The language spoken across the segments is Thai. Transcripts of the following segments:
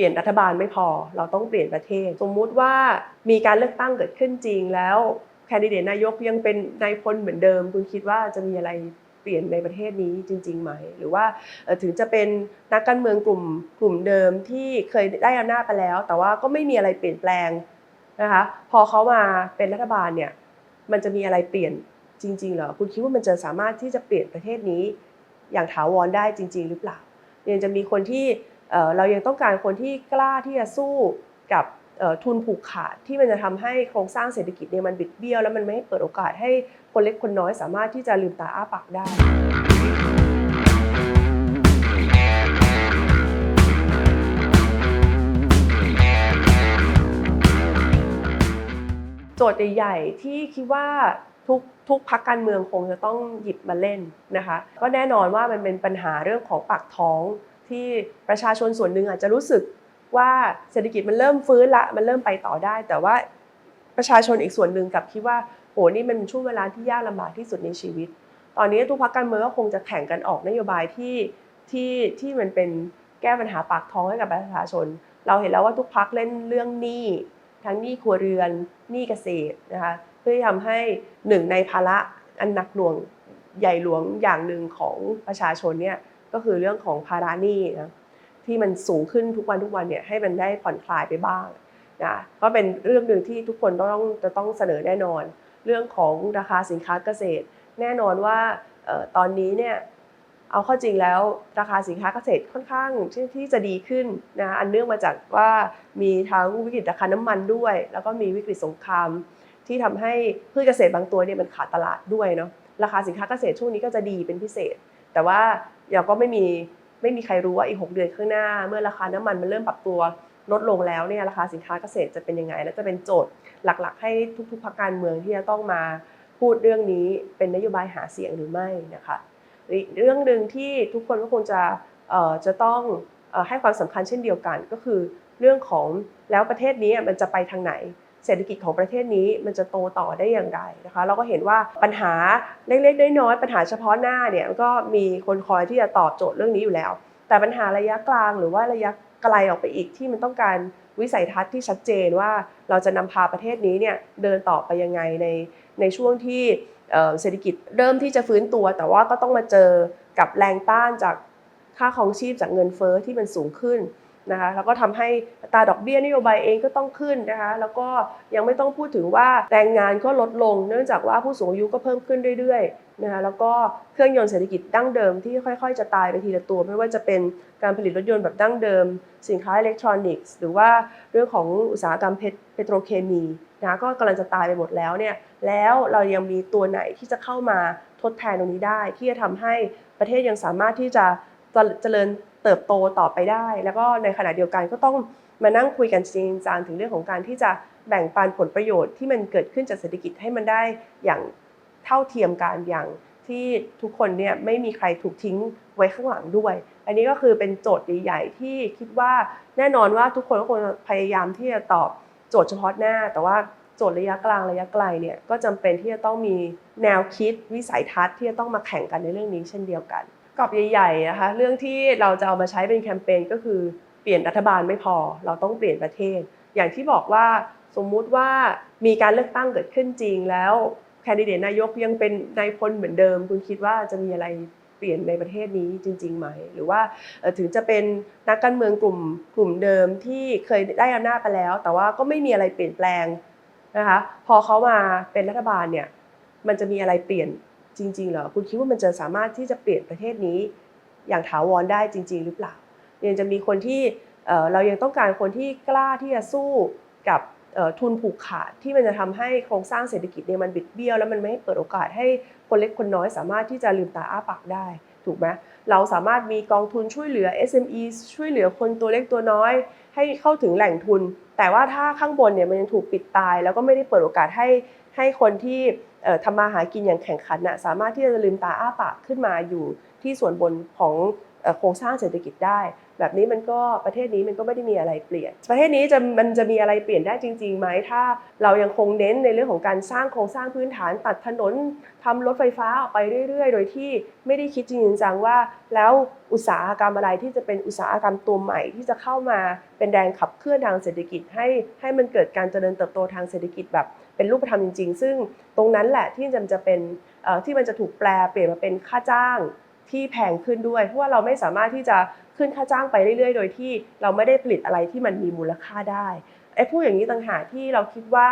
ลี่ยนรัฐบาลไม่พอ เราต้องเปลี่ยนประเทศ สมมุติว่ามีการเลือกตั้งเกิดขึ้นจริงแล้วแคนดิเดตนายกยังเป็นนายพลเหมือนเดิม คุณคิดว่าจะมีอะไรเปลี่ยนในประเทศนี้จริงๆไหม หรือว่าถึงจะเป็นนักการเมืองกลุ่มกลุ่มเดิมที่เคยได้อำนาจไปแล้ว แต่ว่าก็ไม่มีอะไรเปลี่ยนแปลงนะคะพอเขามาเป็นรัฐบาลเนี่ยมันจะมีอะไรเปลี่ยนจริงๆเหรอคุณคิดว่ามันจะสามารถที่จะเปลี่ยนประเทศนี้อย่างถาวรได้จริง ๆ หรือเปล่ายังจะมีคนที่ เรายังต้องการคนที่กล้าที่จะสู้กับทุนผูกขาดที่มันจะทำให้โครงสร้างเศรษฐกิจเนี่ยมันบิดเบี้ยว แล้วมันไม่ให้เปิดโอกาสให้คนเล็กคนน้อยสามารถที่จะลืมตาอ้าปากได้โจทย์ใหญ่ๆที่คิดว่าทุกทุกพักการเมืองคงจะต้องหยิบมาเล่นนะคะ ก็แน่นอนว่ามันเป็นปัญหาเรื่องของปากท้อง ที่ประชาชนส่วนหนึ่งอาจจะรู้สึกว่าเศรษฐกิจมันเริ่มฟื้นละมันเริ่มไปต่อได้ แต่ว่าประชาชนอีกส่วนหนึ่งกลับคิดว่าโหนี่มันเป็นช่วงเวลาที่ยากลำบากที่สุดในชีวิต ตอนนี้ทุกพักการเมืองก็คงจะแข่งกันออกนโยบายที่ที่ที่มันเป็นแก้ปัญหาปากท้องให้กับประชาชน เราเห็นแล้วว่าทุกพักเล่นเรื่องหนี้ทั้งหนี้ครัวเรือนหนี้เกษตรนะคะเพื่อที่ทำให้หนึ่งในภาระอันหนักหน่วงใหญ่หลวงอย่างหนึ่งของประชาชนเนี่ย ก็คือเรื่องของภาระหนี้นะที่มันสูงขึ้นทุกวันทุกวันเนี่ยให้มันได้ผ่อนคลายไปบ้างนะก็เป็นเรื่องหนึ่งที่ทุกคนต้องจะต้องเสนอแน่นอน เรื่องของราคาสินค้าเกษตร แน่นอนว่าออตอนนี้เนี่ยเอาเข้าจริงแล้วราคาสินค้าเกษตรค่อนข้างที่ที่จะดีขึ้นนะอันเนื่องมาจากว่ามีทั้งวิกฤตราคาน้ำมันด้วย แล้วก็มีวิกฤตสงคราม ที่ทำให้พืชเกษตรบางตัวเนี่ยมันขาดตลาดด้วยเนาะราคาสินค้าเกษตรช่วงนี้ก็จะดีเป็นพิเศษ แต่ว่าเราก็ไม่มีไม่มีใครรู้ว่าอีก 6 เดือนข้างหน้า เมื่อราคาน้ำมันมันเริ่มปรับตัวลดลงแล้วเนี่ยราคาสินค้าเกษตรจะเป็นยังไง และจะเป็นโจทย์หลักๆ ให้ทุกๆพรรคการเมืองที่จะต้องมาพูดเรื่องนี้เป็นนโยบายหาเสียงหรือไม่นะคะเรื่องหนึ่งที่ทุกคนก็คงจะเอ่อจะต้องให้ความสำคัญเช่นเดียวกัน ก็คือเรื่องของแล้วประเทศนี้มันจะไปทางไหน เศรษฐกิจของประเทศนี้มันจะโตต่อได้อย่างไรนะคะ เราก็เห็นว่าปัญหาเล็กๆน้อยๆปัญหาเฉพาะหน้าเนี่ยก็มีคนคอยที่จะตอบโจทย์เรื่องนี้อยู่แล้ว แต่ปัญหาระยะกลางหรือว่าระยะไกลออกไปอีกที่มันต้องการวิสัยทัศน์ที่ชัดเจนว่าเราจะนำพาประเทศนี้เนี่ยเดินต่อไปยังไงในในช่วงที่เศรษฐกิจเริ่มที่จะฟื้นตัว แต่ว่าก็ต้องมาเจอกับแรงต้านจากค่าครองชีพจากเงินเฟ้อที่มันสูงขึ้น นะคะแล้วก็ทำให้ตาดอกเบี้ยนโยบายเองก็ต้องขึ้นนะคะแล้วก็ยังไม่ต้องพูดถึงว่าแรงงานก็ลดลง เนื่องจากว่าผู้สูงอายุก็เพิ่มขึ้นเรื่อยๆนะคะแล้วก็เครื่องยนต์เศรษฐกิจดั้งเดิมที่ค่อย ๆ จะตายไปทีละตัว ไม่ว่าจะเป็นการผลิตรถยนต์แบบดั้งเดิม สินค้าอิเล็กทรอนิกส์ หรือว่าเรื่องของอุตสาหกรรมเพเปโตรเคมีนะคะก็กำลังจะตายไปหมดแล้วเนี่ยแล้วเรายังมีตัวไหนที่จะเข้ามาทดแทนตรงนี้ได้ ที่จะทำให้ประเทศยังสามารถที่จะเจริญ เติบโตต่อไปได้ แล้วก็ในขณะเดียวกันก็ต้องมานั่งคุยกันจริงจังถึงเรื่องของการที่จะแบ่งปันผลประโยชน์ที่มันเกิดขึ้นจากเศรษฐกิจให้มันได้อย่างเท่าเทียมกันอย่างที่ทุกคนเนี่ยไม่มีใครถูกทิ้งไว้ข้างหลังด้วย อันนี้ก็คือเป็นโจทย์ใหญ่ๆที่คิดว่าแน่นอนว่าทุกคนก็คงพยายามที่จะตอบโจทย์เฉพาะหน้า แต่ว่าโจทย์ระยะกลางระยะไกลเนี่ยก็จำเป็นที่จะต้องมีแนวคิดวิสัยทัศน์ที่จะต้องมาแข่งกันในเรื่องนี้เช่นเดียวกัน กรอบใหญ่ๆนะคะเรื่องที่เราจะเอามาใช้เป็นแคมเปญก็คือเปลี่ยนรัฐบาลไม่พอ เราต้องเปลี่ยนประเทศ อย่างที่บอกว่าสมมุติว่ามีการเลือกตั้งเกิดขึ้นจริงแล้วแคนดิเดตนายกยังเป็นนายพลเหมือนเดิม คุณคิดว่าจะมีอะไรเปลี่ยนในประเทศนี้จริงๆไหม หรือว่าถึงจะเป็นนักการเมืองกลุ่มกลุ่มเดิมที่เคยได้อำนาจไปแล้ว แต่ว่าก็ไม่มีอะไรเปลี่ยนแปลงนะคะพอเขามาเป็นรัฐบาลเนี่ยมันจะมีอะไรเปลี่ยน จริงๆเหรอคุณคิดว่ามันจะสามารถที่จะเปลี่ยนประเทศนี้ อย่างถาวรได้จริง ๆ หรือเปล่ายังจะมีคนที่เรายังต้องการคนที่กล้าที่จะสู้กับทุนผูกขาดที่มันจะทำให้โครงสร้างเศรษฐกิจเนี่ยมันบิดเบี้ยว แล้วมันไม่ให้เปิดโอกาสให้คนเล็กคนน้อย สามารถที่จะลืมตาอ้าปากได้ถูกไหมเราสามารถมีกองทุนช่วยเหลือ SME ช่วยเหลือคนตัวเล็กตัวน้อย ให้เข้าถึงแหล่งทุน แต่ว่าถ้าข้างบนเนี่ยมันยังถูกปิดตาย แล้วก็ไม่ได้เปิดโอกาสให้ ให้คนที่ทำมาหากินอย่างแข่งขันนะสามารถที่จะลืมตาอ้าปากขึ้นมาอยู่ที่ส่วนบนของโครงสร้างเศรษฐกิจได้ แบบนี้มันก็ประเทศนี้มันก็ไม่ได้มีอะไรเปลี่ยน ประเทศนี้จะมันจะมีอะไรเปลี่ยนได้จริงๆไหมถ้าเรายังคงเน้นในเรื่องของการสร้างโครงสร้างพื้นฐานตัดถนนทำรถไฟฟ้าออกไปเรื่อย ๆ โดยที่ไม่ได้คิดจริงจังว่า แล้วอุตสาหกรรมอะไรที่จะเป็นอุตสาหกรรมตัวใหม่ที่จะเข้ามาเป็นแรงขับเคลื่อนทางเศรษฐกิจ ให้ให้มันเกิดการเจริญเติบโตทางเศรษฐกิจแบบเป็นรูปธรรมจริง ๆ ซึ่งตรงนั้นแหละที่มันจะเป็นที่มันจะถูกแปลเปลี่ยนมาเป็นค่าจ้าง ที่แพงขึ้นด้วย เพราะว่าเราไม่สามารถที่จะขึ้นค่าจ้างไปเรื่อยๆ โดยที่เราไม่ได้ผลิตอะไรที่มันมีมูลค่าได้ไอ้พูดอย่างนี้ต่างหากที่เราคิดว่า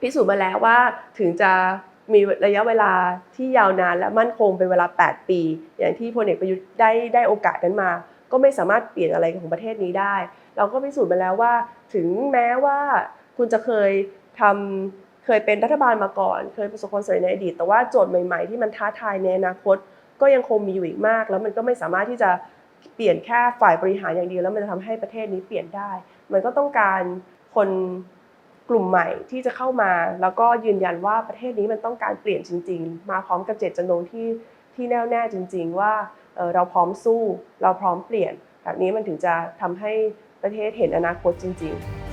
พิสูจน์มาแล้วว่าถึงจะมีระยะเวลาที่ยาวนานและมั่นคงเป็นเวลา 8 ปี อย่างที่พลเอกประยุทธ์ได้ได้โอกาสนั้นมา ก็ไม่สามารถเปลี่ยนอะไรของประเทศนี้ได้ เราก็พิสูจน์มาแล้วว่า ถึงแม้ว่าคุณจะเคยทำเคยเป็นรัฐบาลมาก่อน เคยประสบความสำเร็จในอดีตแต่ว่าโจทย์ใหม่ ๆ ที่มันท้าทายในอนาคต ก็ยังคงมีอยู่อีกมาก แล้วมันก็ไม่สามารถที่จะเปลี่ยนแค่ฝ่ายบริหารอย่างเดียวแล้วมันจะทำให้ประเทศนี้เปลี่ยนได้ มันก็ต้องการคนกลุ่มใหม่ที่จะเข้ามา แล้วก็ยืนยันว่าประเทศนี้มันต้องการเปลี่ยนจริง ๆ มาพร้อมกับเจตจำนงที่ที่แน่วแน่จริง ๆ ว่าเราพร้อมสู้ เราพร้อมเปลี่ยน แบบนี้มันถึงจะทำให้ประเทศเห็นอนาคตจริง ๆ